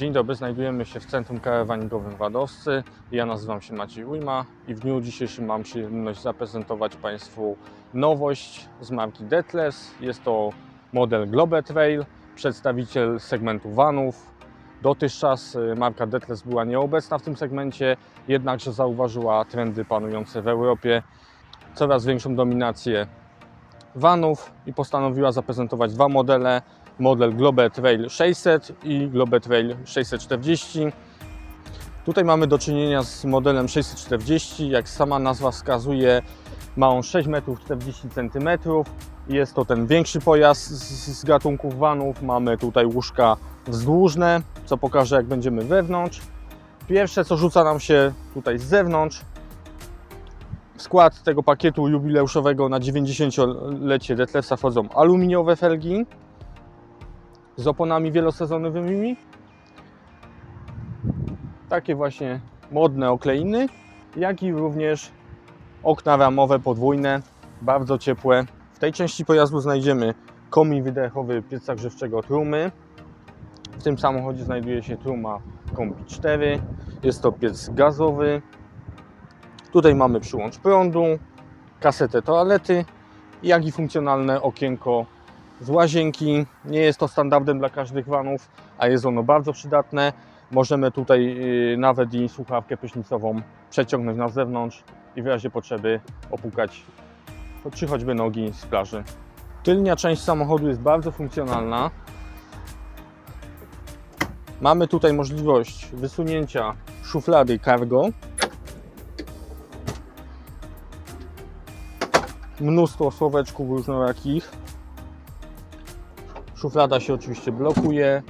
Dzień dobry, znajdujemy się w Centrum Karawaningowym Wadowscy. Ja nazywam się Maciej Ujma i w dniu dzisiejszym mam przyjemność zaprezentować Państwu nowość z marki Deathless. Jest to model Globe Trail, przedstawiciel segmentu vanów. Dotychczas y, marka Deathless była nieobecna w tym segmencie, jednakże zauważyła trendy panujące w Europie, coraz większą dominację vanów i postanowiła zaprezentować dwa modele model Globe Trail 600 i Globe Trail 640. Tutaj mamy do czynienia z modelem 640. Jak sama nazwa wskazuje, ma on 6 metrów 40 cm. Jest to ten większy pojazd z, z gatunków vanów. Mamy tutaj łóżka wzdłużne, co pokażę jak będziemy wewnątrz. Pierwsze co rzuca nam się tutaj z zewnątrz, skład tego pakietu jubileuszowego na 90-lecie Detlefsa wchodzą aluminiowe felgi, z oponami wielosezonowymi. Takie właśnie modne okleiny, jak i również okna ramowe podwójne, bardzo ciepłe. W tej części pojazdu znajdziemy komin wydechowy pieca grzewczego trumy. W tym samochodzie znajduje się truma Kombi 4. Jest to piec gazowy. Tutaj mamy przyłącz prądu, kasetę toalety, jak i funkcjonalne okienko z łazienki. Nie jest to standardem dla każdych vanów, a jest ono bardzo przydatne. Możemy tutaj yy, nawet i słuchawkę prysznicową przeciągnąć na zewnątrz i w razie potrzeby opukać czy choćby nogi z plaży. Tylnia część samochodu jest bardzo funkcjonalna. Mamy tutaj możliwość wysunięcia szuflady cargo. Mnóstwo słoweczków różnorakich. Szuflada się oczywiście blokuje,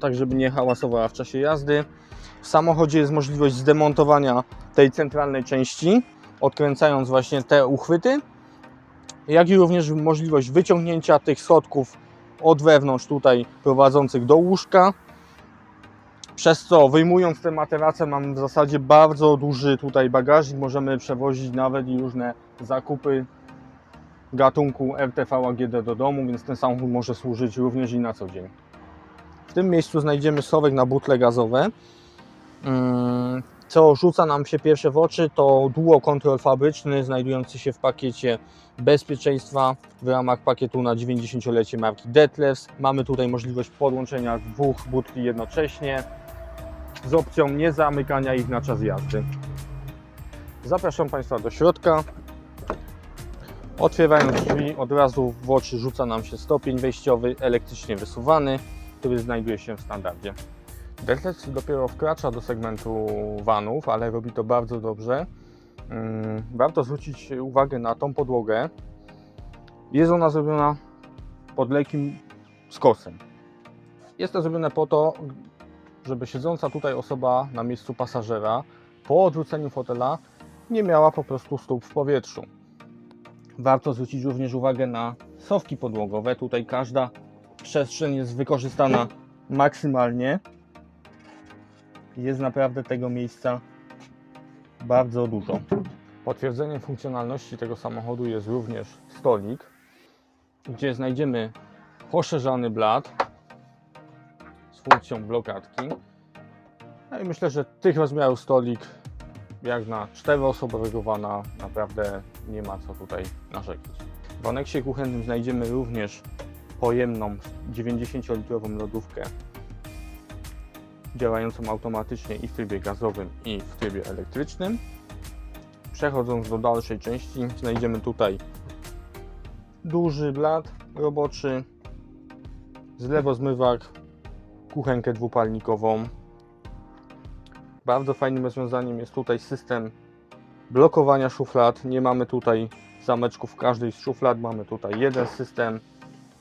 tak żeby nie hałasowała w czasie jazdy. W samochodzie jest możliwość zdemontowania tej centralnej części, odkręcając właśnie te uchwyty, jak i również możliwość wyciągnięcia tych schodków od wewnątrz tutaj prowadzących do łóżka. Przez co wyjmując te materace mamy w zasadzie bardzo duży tutaj bagażnik, możemy przewozić nawet i różne zakupy gatunku RTV AGD do domu, więc ten samochód może służyć również i na co dzień. W tym miejscu znajdziemy schowek na butle gazowe. Mm, Co rzuca nam się pierwsze w oczy to duo kontrol fabryczny znajdujący się w pakiecie bezpieczeństwa w ramach pakietu na 90-lecie marki Detlefs. Mamy tutaj możliwość podłączenia dwóch butli jednocześnie z opcją nie zamykania ich na czas jazdy. Zapraszam Państwa do środka. Otwierając drzwi, od razu w oczy rzuca nam się stopień wejściowy elektrycznie wysuwany, który znajduje się w standardzie. Detlef dopiero wkracza do segmentu vanów, ale robi to bardzo dobrze. Mm, Warto zwrócić uwagę na tą podłogę. Jest ona zrobiona pod lekkim skosem. Jest to zrobione po to, żeby siedząca tutaj osoba na miejscu pasażera po odwróceniu fotela nie miała po prostu stóp w powietrzu. Warto zwrócić również uwagę na sowki podłogowe. Tutaj każda przestrzeń jest wykorzystana maksymalnie. Jest naprawdę tego miejsca bardzo dużo. Potwierdzeniem funkcjonalności tego samochodu jest również stolik, gdzie znajdziemy poszerzany blat z funkcją blokadki. No i myślę, że tych rozmiarów stolik jak na czteroosobowego vana naprawdę nie ma co tutaj narzekać. W aneksie kuchennym znajdziemy również pojemną 90-litrową lodówkę działającą automatycznie i w trybie gazowym i w trybie elektrycznym. Przechodząc do dalszej części znajdziemy tutaj duży blat roboczy, zlewozmywak, kuchenkę dwupalnikową, bardzo fajnym rozwiązaniem jest tutaj system blokowania szuflad. Nie mamy tutaj zameczków w każdej z szuflad, mamy tutaj jeden system,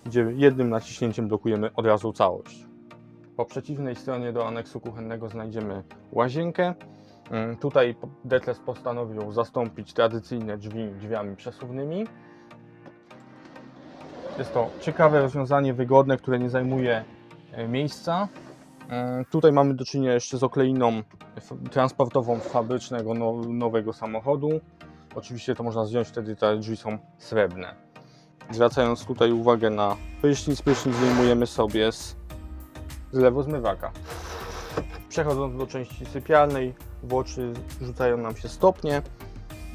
gdzie jednym naciśnięciem blokujemy od razu całość. Po przeciwnej stronie do aneksu kuchennego znajdziemy łazienkę. Mm, Tutaj Detlef postanowił zastąpić tradycyjne drzwi drzwiami przesuwnymi. Jest to ciekawe rozwiązanie, wygodne, które nie zajmuje e, miejsca. Mm, Tutaj mamy do czynienia jeszcze z okleiną transportową fabrycznego no, nowego samochodu. Oczywiście to można zdjąć, wtedy te drzwi są srebrne. Zwracając tutaj uwagę na prysznic, prysznic wyjmujemy sobie z, z lewozmywaka. Przechodząc do części sypialnej, w oczy rzucają nam się stopnie.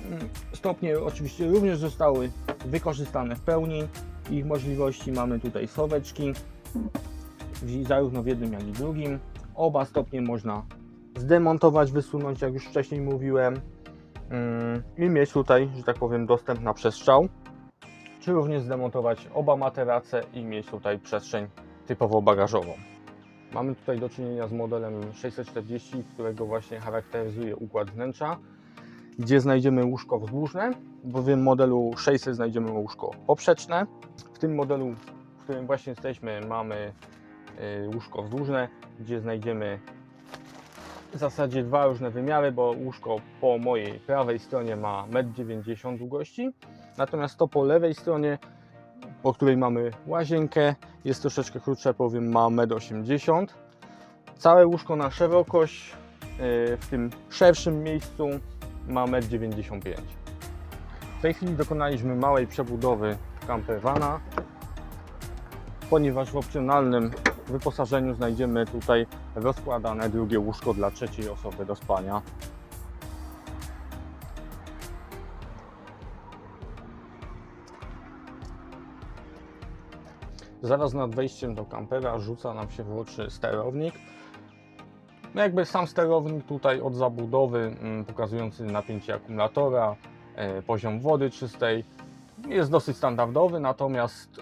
Mm, Stopnie oczywiście również zostały wykorzystane w pełni. Ich możliwości mamy tutaj soweczki, zarówno w jednym, jak i drugim. Oba stopnie można zdemontować, wysunąć, jak już wcześniej mówiłem, mm, i mieć tutaj, że tak powiem, dostęp na przestrzał. Czy również zdemontować oba materace i mieć tutaj przestrzeń typowo bagażową. Mamy tutaj do czynienia z modelem 640, którego właśnie charakteryzuje układ wnętrza, gdzie znajdziemy łóżko wzdłużne. W modelu 600 znajdziemy łóżko poprzeczne. W tym modelu, w którym właśnie jesteśmy, mamy łóżko wzdłużne, gdzie znajdziemy w zasadzie dwa różne wymiary, bo łóżko po mojej prawej stronie ma 1,90 m długości, natomiast to po lewej stronie, po której mamy łazienkę, jest troszeczkę krótsze, bowiem ma 1,80 m. Całe łóżko na szerokość y, w tym szerszym miejscu ma 1,95 m. W tej chwili dokonaliśmy małej przebudowy campervana, ponieważ w opcjonalnym wyposażeniu znajdziemy tutaj rozkładane drugie łóżko dla trzeciej osoby do spania. Zaraz nad wejściem do kampera rzuca nam się w oczy sterownik. No jakby sam sterownik tutaj od zabudowy mm, pokazujący napięcie akumulatora, e, poziom wody czystej jest dosyć standardowy, natomiast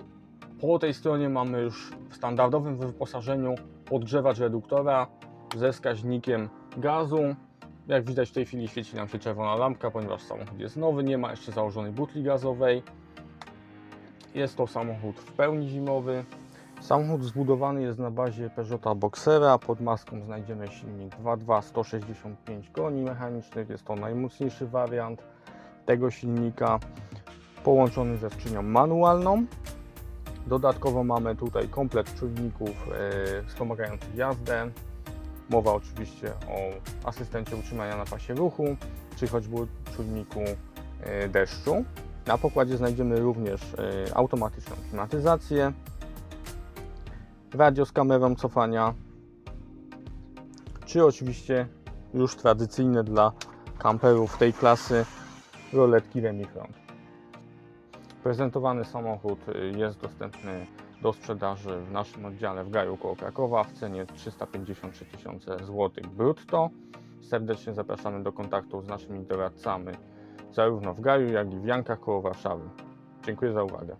po tej stronie mamy już w standardowym wyposażeniu podgrzewacz reduktora ze wskaźnikiem gazu. Jak widać w tej chwili świeci nam się czerwona lampka, ponieważ samochód jest nowy, nie ma jeszcze założonej butli gazowej. Jest to samochód w pełni zimowy. Samochód zbudowany jest na bazie Peugeota Boxera. Pod maską znajdziemy silnik 2.2 165 koni mechanicznych. Jest to najmocniejszy wariant tego silnika, połączony ze skrzynią manualną. Dodatkowo mamy tutaj komplet czujników e, wspomagających jazdę. Mowa oczywiście o asystencie utrzymania na pasie ruchu, czy choćby czujniku e, deszczu. Na pokładzie znajdziemy również e, automatyczną klimatyzację, radio z kamerą cofania, czy oczywiście już tradycyjne dla kamperów tej klasy roletki Remifront. Prezentowany samochód y, jest dostępny do sprzedaży w naszym oddziale w Gaju koło Krakowa w cenie 353 tysiące złotych brutto. Serdecznie zapraszamy do kontaktu z naszymi doradcami zarówno w Gaju, jak i w Jankach koło Warszawy. Dziękuję za uwagę.